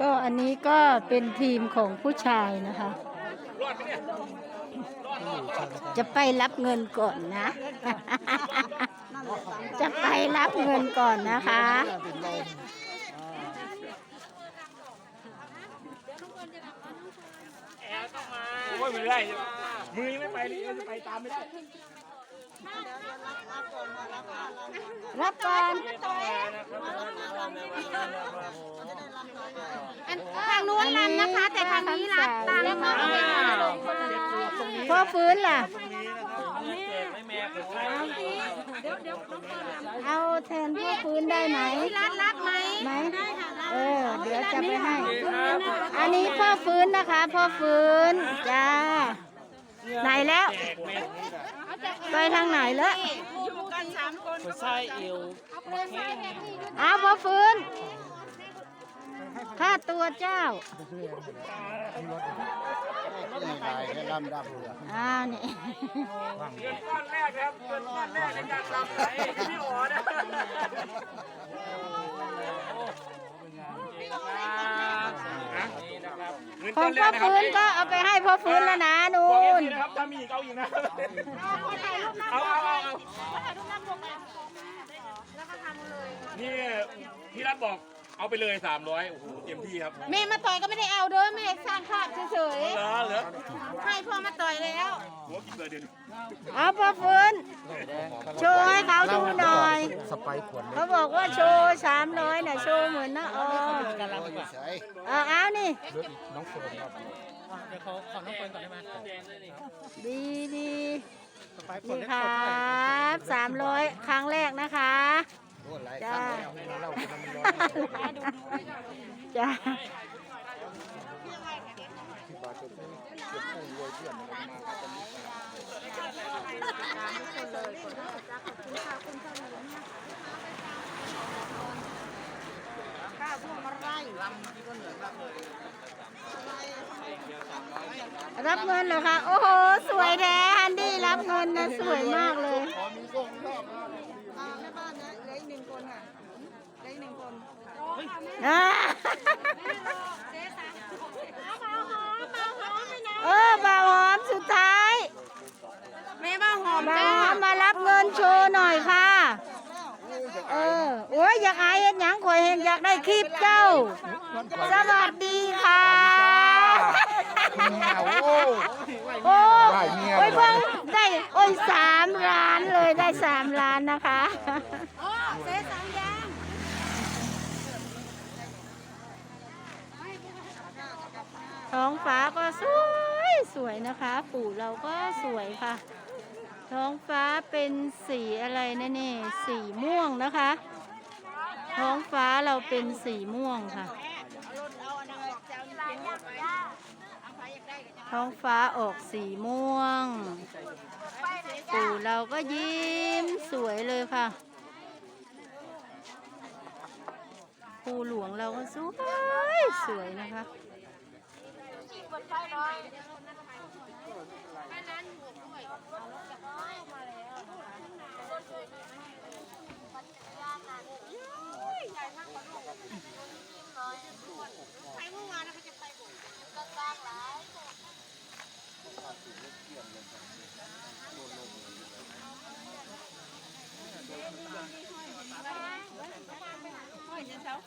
ก็อันนี้ก็เป็นทีมของผู้ชายนะคะ จะไปรับเงินก่อนนะ จะไปรับเงินก่อนนะคะแอลต้องมาโอ้ยไม่ได้มือยังไม่ไปเลยจะไปตามไม่ได้ รับก่อนทางนู้นรับนะคะ แต่ทางนี้รับตามก็ไม่ได้พ่อฟื้นล่ะ เอาแทนพ่อฟื้นได้ไหมรับรับไหมไหมเออ เดี๋ยวจะไปให้ อันนี้พ่อฟื้นนะคะ พ่อฟื้นจ้าไหนแล้ว ไปทางไหนแล้ว คนไส้เอวเอาพ่อฟื้นค่าตัวเจ้านี่ลายให้ลำดับเรืออ่านี่เงินก้อนแรกครับเงินก้อนแรกในการทำไหนพี่อ๋อนะนี่นะครับเงินขก้อองนแรพ่อกนะครับฟื้นก็เอาไปให้พ่อฟื้นแล้วนะนูบอกเอฟนซีนะครับถ้ามีอีกเอาอีกนะเอาเอาเอาเอา นี่พี่รัฐบอกเอาไปเลย 300 โอ้โหเต็มที่ครับแม่มาต่อยก็ไม่ได้เอาเด้อแม่สร้างภาพเฉยเหลือเหลือๆให้พ่อมาต่อยแล้ว หัวกินเบอร์เดือนเอาพ่อฟื้นโชว์ให้เขาดูหน่อย สไปขวดเขาบอกว่าโชว์สามร้อยน่ะโชว์เหมือนนะอ๋อใส่เอาเอานี่น้องเฟิร์นครับดีดีนี่ครับสามร้อยครั้งแรกนะคะ โอ้หลายครั้งแล้วเราจะมันร้อนจ้าที่บาดเจ็บนี่เจ็บปุ่งรวยเพื่อนอะไรมาครับรับเงินเหรอคะ โอ้โห สวยแท้ฮันดี้รับเงินนะ สวยมากเลย ขอมีส่งรอบ อ่าเออบ่าวหอมสุดท้ายแม่บ้าหอมบ่าวจ้าหอมมารับเงินโชว์หน่อยค่ะ เออโอ้ยอยากอายเห็นหยังข่อยเห็นอยากได้คลิปเจ้า สวัสดีค่ะคุณแมวโอ้โอ้ได้เมียโอ้ยเพิ่งได้โอ้ยสามล้านเลยได้สามล้านนะคะเจ๊สามยาง ท้องฟ้าก็สวยสวยนะคะ ปู่เราก็สวยค่ะ ท้องฟ้าเป็นสีอะไรนะนี่สีม่วงนะคะ ท้องฟ้าเราเป็นสีม่วงค่ะ ท้องฟ้าออกสีม่วง ปู่เราก็ยิ้มสวยเลยค่ะปู่หลวงเราก็สวยสวยนะคะ อันนี้วย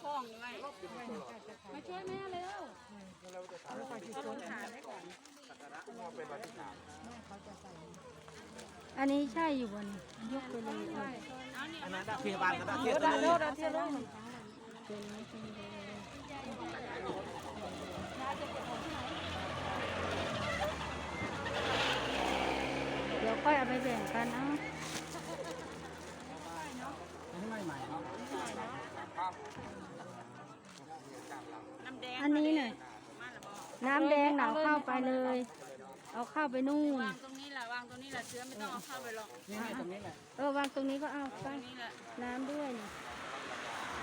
ฟองเลยไม่ช่วยแม่เลยเราจะทำฉันจะทำใช่อยู่บนยกไปเลยอันนั้นพยาบาลก็ได้เดี๋ยวเดี๋ยวเดี๋ยวเดี๋ยเดี๋ยวค่อยเอาไปแบ่งกันเอา อันนี้หน่อยน้ำแดงหนาเข้าไปเลย เอาเข้าไปนู่นวางตรงนี้แหละวางตรงนี้แหละเชื้อไม่ต้องเอาเข้าไปหรอกเออวางตรงนี้ก็เอาไปนี่แหละน้ำด้วยนี่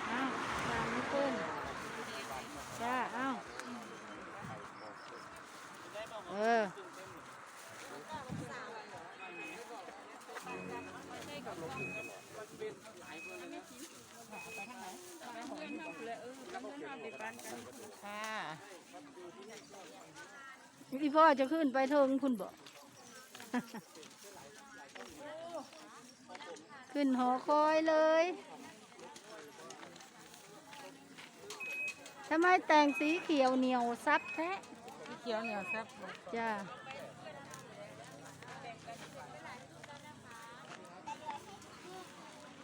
เอาวางไม่ขึ้นจ้าเอาเออ เค่ะอีพ่อจะขึ้นไปเทิงคุณบอกขึ้นหอคอยเลยทำไมแต่งสีเขียวเหนียวซับแท้สีเขียวเหนียวซับจ้า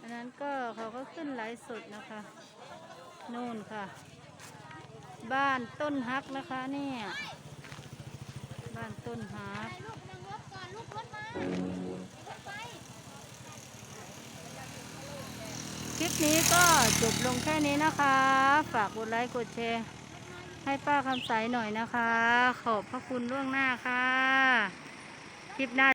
อันนั้นก็เขาก็ขึ้นไลฟ์สดนะคะ นู่นค่ะ บ้านต้นฮักนะคะเนี่ยบ้านต้นฮักลูกนั่งรถก่อนลูกรถมาคลิปนี้ก็จบลงแค่นี้นะคะ ฝากกดไลค์กดแชร์ให้ป้าคำใสหน่อยนะคะ ขอบพระคุณล่วงหน้าค่ะ คลิปหน้า